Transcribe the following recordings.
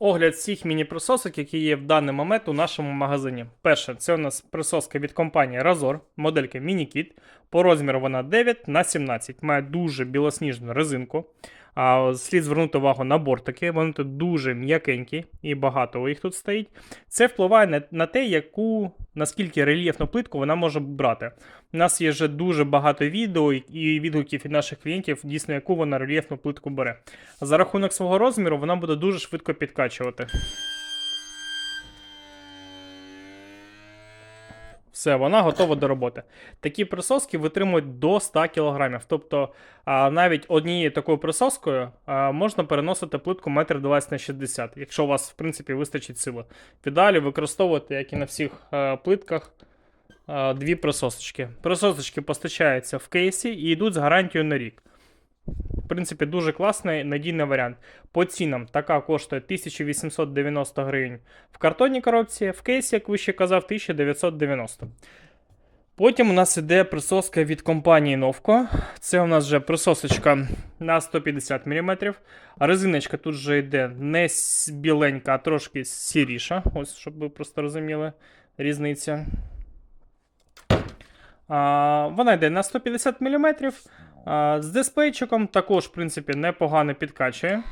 Огляд всіх міні-присосок, які є в даний момент у нашому магазині. Перше, це у нас присоска від компанії Razor, моделька MiniKit. По розміру вона 9 на 17 має дуже білосніжну резинку. А, слід звернути увагу на бортики. Вони тут дуже м'якенькі і багато їх тут стоїть. Це впливає на те, яку, наскільки рельєфну плитку вона може брати. У нас є вже дуже багато відео і- відгуків від наших клієнтів, дійсно, яку вона рельєфну плитку бере. За рахунок свого розміру вона буде дуже швидко підкачувати. Все, вона готова до роботи. Такі присоски витримують до 100 кг. Тобто навіть однією такою присоскою можна переносити плитку 1,20 на 60 якщо у вас, в принципі, вистачить сили. В використовувати, як і на всіх плитках, дві присосочки. Присосочки постачаються в кейсі і йдуть з гарантією на рік. В принципі, дуже класний надійний варіант. По цінам така коштує 1890 гривень в картонній коробці, в кейсі, як вище казав, 1990. Потім у нас іде присоска від компанії Novco. Це у нас вже присосочка на 150 мм. Резиночка тут вже йде не біленька, а трошки сіріша. Ось, щоб ви просто розуміли різницю. А, вона йде на 150 мм. З диспейчиком також, в принципі, непогано підкачує.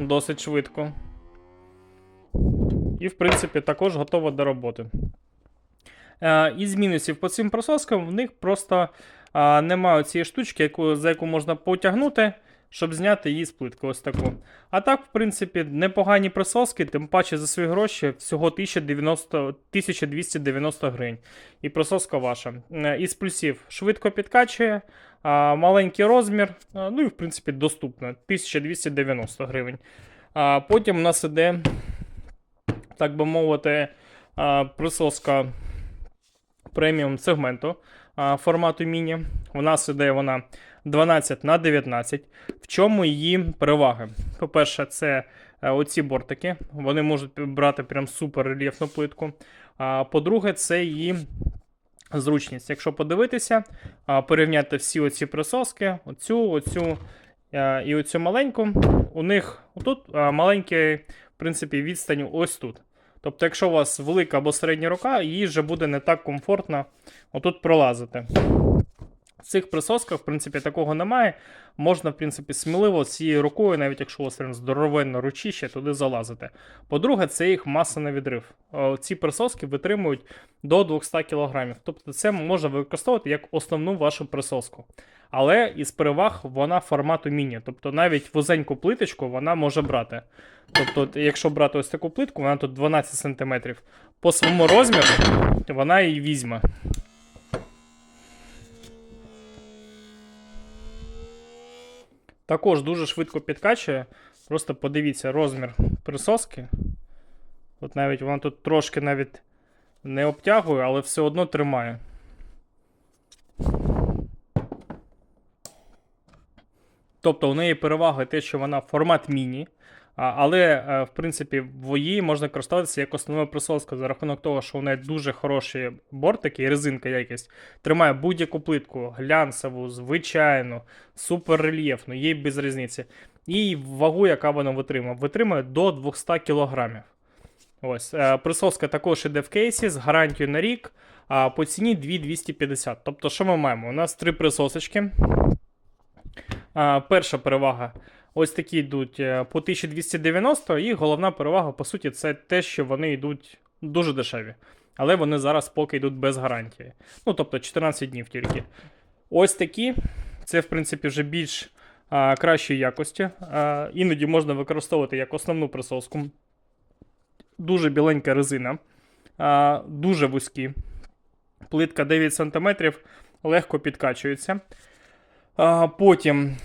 Досить швидко. І, в принципі, також готова до роботи. Е, із мінусів по цим присоскам в них просто немає цієї штучки, за яку можна потягнути, щоб зняти її з плитки. Ось таку. А так, в принципі, непогані присоски, тим паче за свої гроші всього 1090, 1290 гривень. І присоска ваша. Е, Із плюсів швидко підкачує, маленький розмір, ну і в принципі доступно 1290 гривень. А, потім у нас іде, так би мовити, присоска преміум сегменту формату міні. У нас іде вона 12 на 19. В чому її переваги? По-перше, це е, оці бортики. Вони можуть брати прям супер рельєфну плитку. А, по-друге, це її зручність. Якщо подивитися, порівняти всі оці присоски, оцю, оцю е, і оцю маленьку, у них тут маленький, в принципі, відстань ось тут. Тобто, якщо у вас велика або середня рука, їй вже буде не так комфортно отут пролазити. В цих присосках, в принципі, такого немає. Можна, в принципі, сміливо цією рукою, навіть якщо у вас здоровенне ручище, туди залазити. По-друге, це їх маса на відрив. Ці присоски витримують до 200 кг. Тобто це можна використовувати як основну вашу присоску. Але із переваг вона формату міні. Тобто навіть вузеньку плиточку вона може брати. Тобто, якщо брати ось таку плитку, вона тут 12 см. По своєму розміру вона її візьме. Також дуже швидко підкачує. Просто подивіться розмір присоски. От навіть вона тут трошки навіть не обтягує, але все одно тримає. Тобто у неї перевага те, що вона формат міні. Але, е, в принципі, в її можна користуватися як основною присоскою за рахунок того, що у неї дуже хороші бортики і резинка якість. Тримає будь-яку плитку, глянцеву, звичайну, суперрельєфну, їй без різниці. І вагу, яка вона витримує, витримує до 200 кг. Ось, е, присоска також іде в кейсі з гарантією на рік, а по ціні 2250. Тобто, що ми маємо? У нас три присосочки. Перша перевага. Ось такі йдуть е, по 1290, і головна перевага, по суті, це те, що вони йдуть дуже дешеві. Але вони зараз поки йдуть без гарантії. Ну, тобто 14 днів тільки. Ось такі. Це, в принципі, вже більш а, кращої якості. А, іноді можна використовувати як основну присоску. Дуже біленька резина, а, дуже вузькі. Плитка 9 см, легко підкачується. А, потім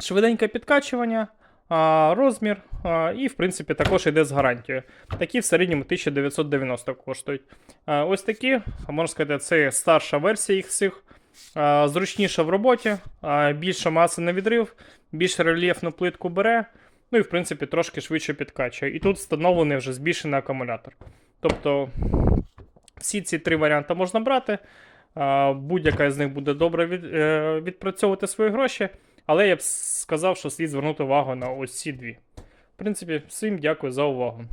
швиденьке підкачування, розмір, і, в принципі, також йде з гарантією. Такі в середньому 1990 коштують. Ось такі, можна сказати, це старша версія їх всіх. А, зручніша в роботі, а, більша маса на відрив, більш рельєфну плитку бере. Ну і, в принципі, трошки швидше підкачує. І тут встановлений вже збільшений акумулятор. Тобто, всі ці три варіанти можна брати. Будь-яка з них буде добре е, відпрацьовувати свої гроші. Але я б сказав, що слід звернути увагу на ось дві. В принципі, всім дякую за увагу.